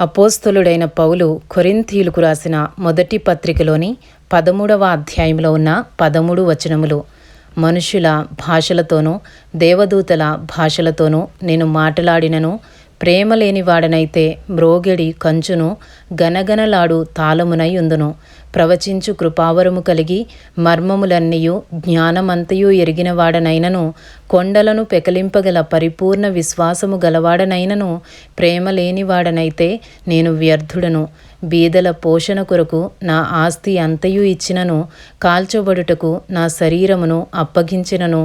అపోస్తలుడైన పౌలు కొరింథీలకు రాసిన మొదటి పత్రికలోని పదమూడవ అధ్యాయంలో ఉన్న పదమూడు వచనములు. మనుషుల భాషలతోనూ దేవదూతల భాషలతోనూ నేను మాట్లాడినను ప్రేమ లేనివాడనైతే మ్రోగెడి కంచును గనగనలాడు తాళమునై ఉందును ప్రవచించు కృపావరము కలిగి మర్మములన్నీయు జ్ఞానమంతయు ఎరిగినవాడనైనను కొండలను పెకలింపగల పరిపూర్ణ విశ్వాసము గలవాడనైనను ప్రేమ లేనివాడనైతే నేను వ్యర్థుడను. బీదల పోషణ కొరకు నా ఆస్తి అంతయు ఇచ్చినను కాల్చబడుటకు నా శరీరమును అప్పగించినను.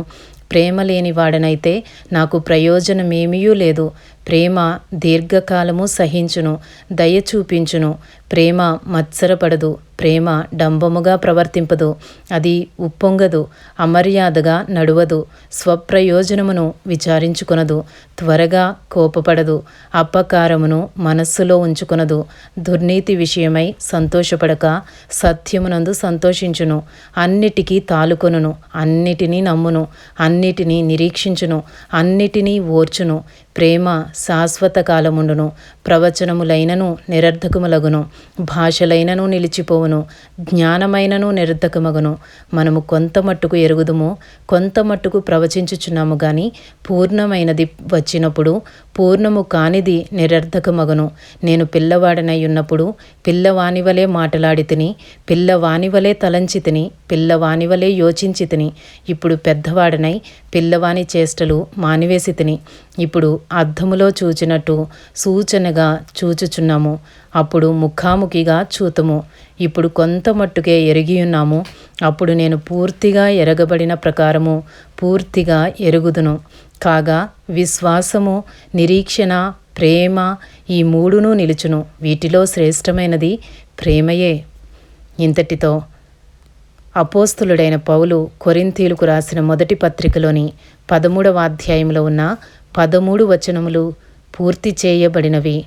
ప్రేమ లేనివాడనైతే నాకు ప్రయోజనమేమీ లేదు. ప్రేమ దీర్ఘకాలము సహించును దయ చూపించును. ప్రేమ మత్సరపడదు ప్రేమ డంబముగా ప్రవర్తింపదు అది ఉప్పొంగదు అమర్యాదగా నడువదు స్వప్రయోజనమును విచారించుకొనదు త్వరగా కోపపడదు అపకారమును మనస్సులో ఉంచుకొనదు దుర్నీతి విషయమై సంతోషపడక సత్యమునందు సంతోషించును అన్నిటికీ తాలుకొనును అన్నిటినీ నమ్మును అన్నిటినీ నిరీక్షించును అన్నిటినీ ఓర్చును ప్రేమ శాశ్వత కాలముండును ప్రవచనములైనను నిరర్ధకములగును భాషలైనను నిలిచిపోవును జ్ఞానమైనను నిరర్ధకమగును. మనము కొంత మట్టుకు ఎరుగుదుము కొంత మట్టుకు ప్రవచించుచున్నాము గాని పూర్ణమైనది వచ్చినప్పుడు పూర్ణము కానిది నిరర్ధకమగును. నేను పిల్లవాడనై ఉన్నప్పుడు పిల్లవాణివలే మాటలాడి తిని పిల్లవాని వలె తలంచి తిని పిల్లవాని వలె యోచించి తిని. ఇప్పుడు పెద్దవాడనై పిల్లవాని చేష్టలు మానివేసి తిని. ఇప్పుడు అద్దములో చూచినట్టు సూచనగా చూచుచున్నాము. అప్పుడు ముఖాముఖిగా చూతము. ఇప్పుడు కొంత మట్టుకే ఎరిగియున్నాము. అప్పుడు నేను పూర్తిగా ఎరగబడిన ప్రకారము పూర్తిగా ఎరుగుదును. కాగా విశ్వాసము నిరీక్షణ ప్రేమ ఈ మూడును నిలుచును. వీటిలో శ్రేష్టమైనది ప్రేమయే. ఇంతటితో అపోస్తులుడైన పౌలు కొరింతీలకు రాసిన మొదటి పత్రికలోని పదమూడవ అధ్యాయంలో ఉన్న పదమూడు వచనములు పూర్తి చేయబడినవి.